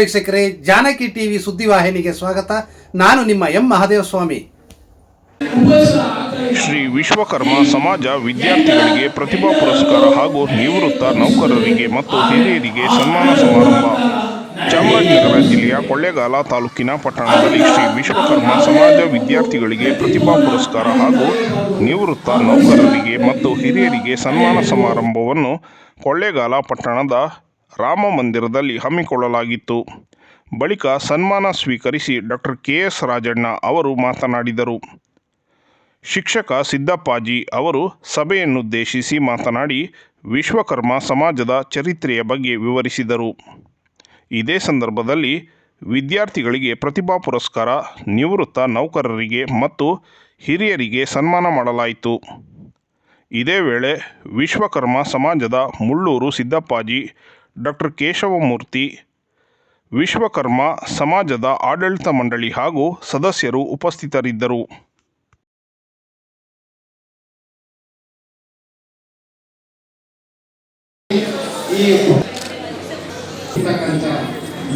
ವೀಕ್ಷಕರೇ, ಜಾನಕಿ ಟಿವಿ ಸುದ್ದಿವಾಹಿನಿಗೆ ಸ್ವಾಗತ. ನಾನು ನಿಮ್ಮ ಎಂ ಮಹಾದೇವಸ್ವಾಮಿ. ಶ್ರೀ ವಿಶ್ವಕರ್ಮ ಸಮಾಜ ವಿದ್ಯಾರ್ಥಿಗಳಿಗೆ ಪ್ರತಿಭಾ ಪುರಸ್ಕಾರ ಹಾಗೂ ನಿವೃತ್ತ ನೌಕರರಿಗೆ ಮತ್ತು ಹಿರಿಯರಿಗೆ ಸನ್ಮಾನ ಸಮಾರಂಭ. ಚಾಮರಾಜನಗರ ಜಿಲ್ಲೆಯ ಕೊಳ್ಳೇಗಾಲ ತಾಲೂಕಿನ ಪಟ್ಟಣದಲ್ಲಿ ಶ್ರೀ ವಿಶ್ವಕರ್ಮ ಸಮಾಜ ವಿದ್ಯಾರ್ಥಿಗಳಿಗೆ ಪ್ರತಿಭಾ ಪುರಸ್ಕಾರ ಹಾಗೂ ನಿವೃತ್ತ ನೌಕರರಿಗೆ ಮತ್ತು ಹಿರಿಯರಿಗೆ ಸನ್ಮಾನ ಸಮಾರಂಭವನ್ನು ಕೊಳ್ಳೇಗಾಲ ಪಟ್ಟಣದ ರಾಮ ಮಂದಿರದಲ್ಲಿ ಹಮ್ಮಿಕೊಳ್ಳಲಾಗಿತ್ತು. ಬಳಿಕ ಸನ್ಮಾನ ಸ್ವೀಕರಿಸಿ ಡಾಕ್ಟರ್ ಕೆ ಎಸ್ ರಾಜಣ್ಣ ಅವರು ಮಾತನಾಡಿದರು. ಶಿಕ್ಷಕ ಸಿದ್ದಪ್ಪಾಜಿ ಅವರು ಸಭೆಯನ್ನುದ್ದೇಶಿಸಿ ಮಾತನಾಡಿ ವಿಶ್ವಕರ್ಮ ಸಮಾಜದ ಚರಿತ್ರೆಯ ಬಗ್ಗೆ ವಿವರಿಸಿದರು. ಇದೇ ಸಂದರ್ಭದಲ್ಲಿ ವಿದ್ಯಾರ್ಥಿಗಳಿಗೆ ಪ್ರತಿಭಾ ಪುರಸ್ಕಾರ, ನಿವೃತ್ತ ನೌಕರರಿಗೆ ಮತ್ತು ಹಿರಿಯರಿಗೆ ಸನ್ಮಾನ ಮಾಡಲಾಯಿತು. ಇದೇ ವೇಳೆ ವಿಶ್ವಕರ್ಮ ಸಮಾಜದ ಮುಳ್ಳೂರು ಸಿದ್ದಪ್ಪಾಜಿ ಡಾಕ್ಟರ್ ಕೇಶವಮೂರ್ತಿ, ವಿಶ್ವಕರ್ಮ ಸಮಾಜದ ಆಡಳಿತ ಮಂಡಳಿ ಹಾಗೂ ಸದಸ್ಯರು ಉಪಸ್ಥಿತರಿದ್ದರು.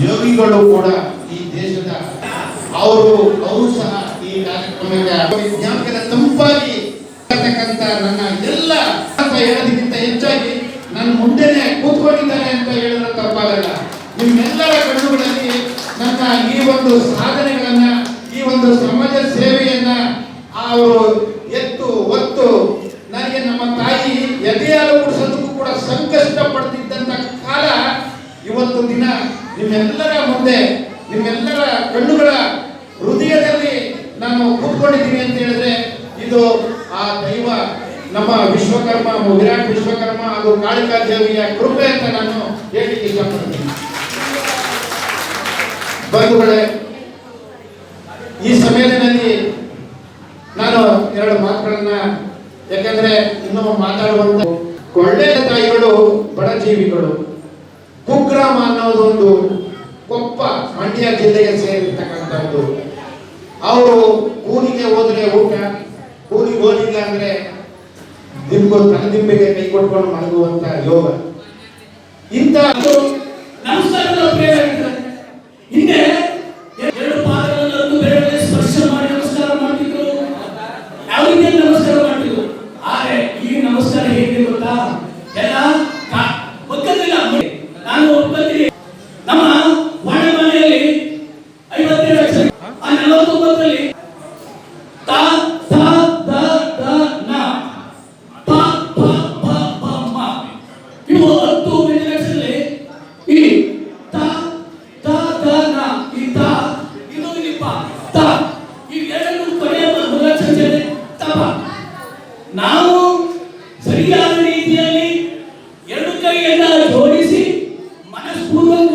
ಯೋಗಿಗಳು ಕೂಡ ಈ ದೇಶದ, ಅವರು ಅವರು ಸಹ ಈ ಕಾರ್ಯಕ್ರಮಕ್ಕೆ ತಂಪಾಗಿ ಇರ್ತಕ್ಕಂಥ ನನ್ನ ಎಲ್ಲ ಅಂತ ಹೇಳೋದಕ್ಕಿಂತ ಹೆಚ್ಚಾಗಿ ನನ್ನ ಮುಂದೆನೆ ಕೂತ್ಕೊಂಡಿದ್ದಾರೆ ಅಂತ ಹೇಳಿದ್ರೆ ತಪ್ಪಾಗಲ್ಲ. ನಿಮ್ಮೆಲ್ಲರ ಕಣ್ಣುಗಳಲ್ಲಿ ನನ್ನ ಈ ಒಂದು ಸಾಧನೆಗಳನ್ನ, ಈ ಒಂದು ಸಮಾಜ ಸೇವೆಯನ್ನ ಅವರು ಎತ್ತು, ಒತ್ತು, ನನಗೆ ನಮ್ಮ ತಾಯಿ ಎದೆಯಾಲು ಮುಡಿಸೋದಕ್ಕೂ ಕೂಡ ಸಂಕಷ್ಟ ಪಡ್ತಿದ್ದಂತ ಕಾಲ ಇವತ್ತು ದಿನ ನಿಮ್ಮೆಲ್ಲರ ಮುಂದೆ, ನಿಮ್ಮೆಲ್ಲರ ಕಣ್ಣುಗಳ ಹೃದಯದಲ್ಲಿ ನಾನು ಕೂತ್ಕೊಂಡಿದ್ದೀನಿ ಅಂತ ಹೇಳಿದ್ರೆ ಇದು ಆ ದೈವ ನಮ್ಮ ವಿಶ್ವಕರ್ಮ ವಿರಾಟ್ ವಿಶ್ವಕರ್ಮ ಹಾಗೂ ಕಾಳಿಕಾ ದೇವಿಯ ಕೃಪೆ ಅಂತ ನಾನು ಹೇಳಿಕ್ಕೆ ಇಷ್ಟಪಡ್ತೀನಿ. ಬಂಧುಗಳೇ, ಈ ಸಮಯದಲ್ಲಿ ನಾನು ಎರಡು ಮಾತುಗಳನ್ನ, ಯಾಕಂದ್ರೆ ಇನ್ನು ಮಾತಾಡುವಂತ ಕೊಳ್ಳೆ ತಾಯಿಗಳು, ಬಡ ಜೀವಿಗಳು. ಕುಗ್ರಾಮ ಅನ್ನೋದೊಂದು ಕೊಪ್ಪ, ಮಂಡ್ಯ ಜಿಲ್ಲೆಗೆ ಸೇರಿರ್ತಕ್ಕಂಥದ್ದು ಅವರು ಊರಿಗೆ ಹೋದ್ರೆ ಊಟ, ಊರಿಗೆ ಹೋಗಿಲ್ಲ ಅಂದ್ರೆ ದಿಂಬು ತಲೆದಿಂಬಿಗೆ ಕೈ ಕೊಟ್ಕೊಂಡು ಮಲಗುವಂತ ಯೋಗ. ಇಂತ ಹಿಂದೆ ಎರಡು ಸ್ಪರ್ಶ ಮಾಡಿ ನಮಸ್ಕಾರ ಮಾಡ್ತಿದ್ರು. ನಮಸ್ಕಾರ ಮಾಡ್ತಿದ್ರು? ಈ ನಮಸ್ಕಾರ ಎಲ್ಲ ತ ಎರಡು ಕೊನೆಯ ಸೇರಿದೆ ತಪ. ನಾವು ಸರಿಯಾದ ರೀತಿಯಲ್ಲಿ ಎರಡು ಕೈಯನ್ನ ಜೋಡಿಸಿ ಮನಸ್ಪೂರ್ವಕವಾಗಿ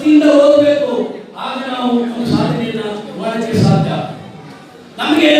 ಭಕ್ತಿಯಿಂದ ಓದಬೇಕು ಆಗ ನಾವು ಸಾಧನೆಯನ್ನು ಸಾಧನೆಯನ್ನ ಮಾಡಕ್ಕೆ ಸಾಧ್ಯ. ನಮಗೆ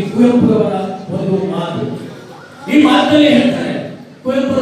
ಕುವೆಂಪುರವರ ಒಂದು ಮಾತು. ಈ ಮಾತಲ್ಲಿ ಹೇಳ್ತಾರೆ ಕುವೆಂಪು